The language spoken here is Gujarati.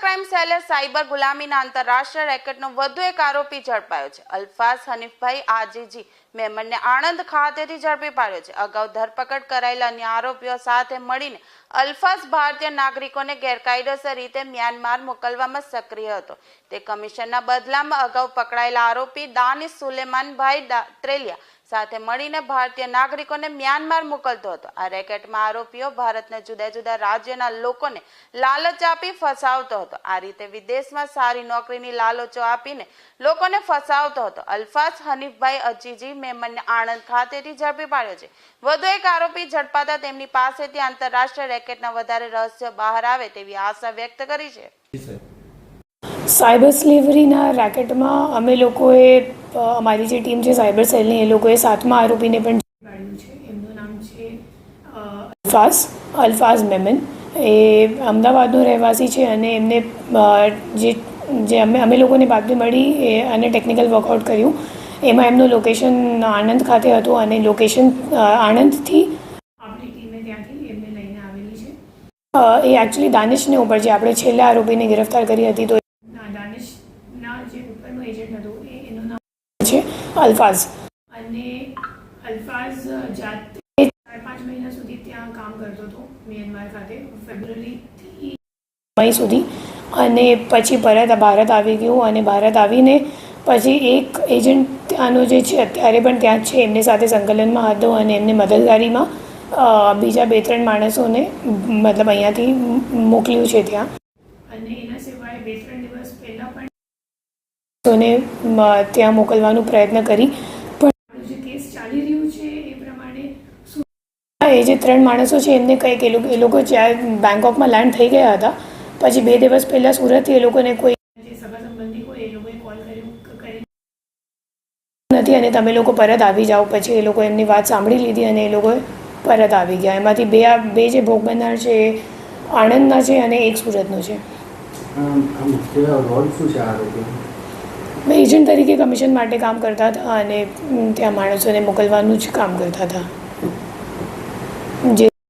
ક્રાઇમ સેલે સાયબર ગુલામીના આંતરરાષ્ટ્રીય રેકેટનો વધુ એક આરોપી ઝડપાયો છે. અલ્ફાઝ હનીફભાઈ આજીજી મેમનને આણંદ ખાતેથી ઝડપી પાડ્યો છે. અગાઉ ધરપકડ કરાયેલા અન્ય આરોપીઓ સાથે મળીને અલ્ફાઝ ભારતીય નાગરિકોને ગેરકાયદેસર રીતે મ્યાનમાર મોકલવામાં સક્રિય હતો. તે કમિશનના બદલામાં અગાઉ પકડાયેલા આરોપી દાનિશ સુલેમાનભાઈ ત્રેલિયા સાથે મળીને ભારતીય નાગરિકોને મ્યાનમાર મોકલતો હતો. આ રેકેટમાં આરોપીઓ ભારતના જુદા જુદા રાજ્યના લોકોને લાલચ આપી ફસાવતો હતો. આ રીતે વિદેશમાં સારી નોકરીની લાલચો આપીને લોકોને ફસાવતો હતો. અલ્ફાઝ હનીફભાઈ અજીજી મેમનને આણંદ ખાતેથી ઝડપી પાડ્યો છે. વધુ એક આરોપી ઝડપાતા તેમની પાસેથી આંતરરાષ્ટ્રીય રેકેટના વધારે રહસ્ય બહાર આવે તેવી આશા વ્યક્ત કરી છે. સાયબર સ્લેવરીના રેકેટમાં અમે લોકોએ અમારી જે ટીમ છે સાયબર સેલની એ લોકોએ સાતમા આરોપીને પણ પાડ્યું છે એમનું નામ છે અલ્ફાઝ અલ્ફાઝ મેમન. એ અમદાવાદનો રહેવાસી છે અને એમને જે જે અમે અમે લોકોને બાતમી મળી એ અને ટેકનિકલ વર્કઆઉટ કર્યું. એમાં એમનું લોકેશન આણંદ ખાતે હતું અને લોકેશન આણંદથી આપણી ટીમે ત્યાંથી એમને લઈને આવેલી છે. એ એકચ્યુઅલી દાનિશને ઉપર જે આપણે છેલ્લા આરોપીને ગિરફ્તાર કરી હતી તો દાનિશના જે ઉપરનો એજન્ટ હતો એ એનું નામ અલ્ફાઝ. અને અલ્ફાઝ જાતે ચાર પાંચ મહિના સુધી ત્યાં કામ કરતો હતો મ્યાનમાર ખાતે ફેબ્રુઆરીથી મઈ સુધી. અને પછી પરત ભારત આવી ગયું અને ભારત આવીને પછી એક એજન્ટ ત્યાંનો જે છે અત્યારે પણ ત્યાં છે. એમની સાથે સંકલનમાં હતો અને એમને મદદગારીમાં બીજા બે ત્રણ માણસોને મતલબ અહીંયાથી મોકલ્યું છે ત્યાં. અને એના સિવાય બે ત્રણ તોને ત્યાં મોકલવાનો પ્રયત્ન કરી. પણ જે કેસ ચાલી રહ્યું છે એ પ્રમાણે હા, એ જે ત્રણ માણસો છે એમને કંઈક એ લોકો એ લોકો જ્યાં બેંકોકમાં લેન્ડ થઈ ગયા હતા પછી બે દિવસ પહેલાં સુરતથી એ લોકોને કોઈ જે સગા સંબંધી હોય એ લોકોએ કોલ કર્યું નથી અને તમે લોકો પરત આવી જાઓ. પછી એ લોકો એમની વાત સાંભળી લીધી અને એ લોકો પરત આવી ગયા. એમાંથી બે આ બે જે ભોગ બનનાર છે એ આણંદના છે અને એક સુરતનો છે. એજન્ટ તરીકે કમિશન માટે કામ કરતા હતા અને ત્યાં માણસોને મોકલવાનું જ કામ કરતા હતા. જે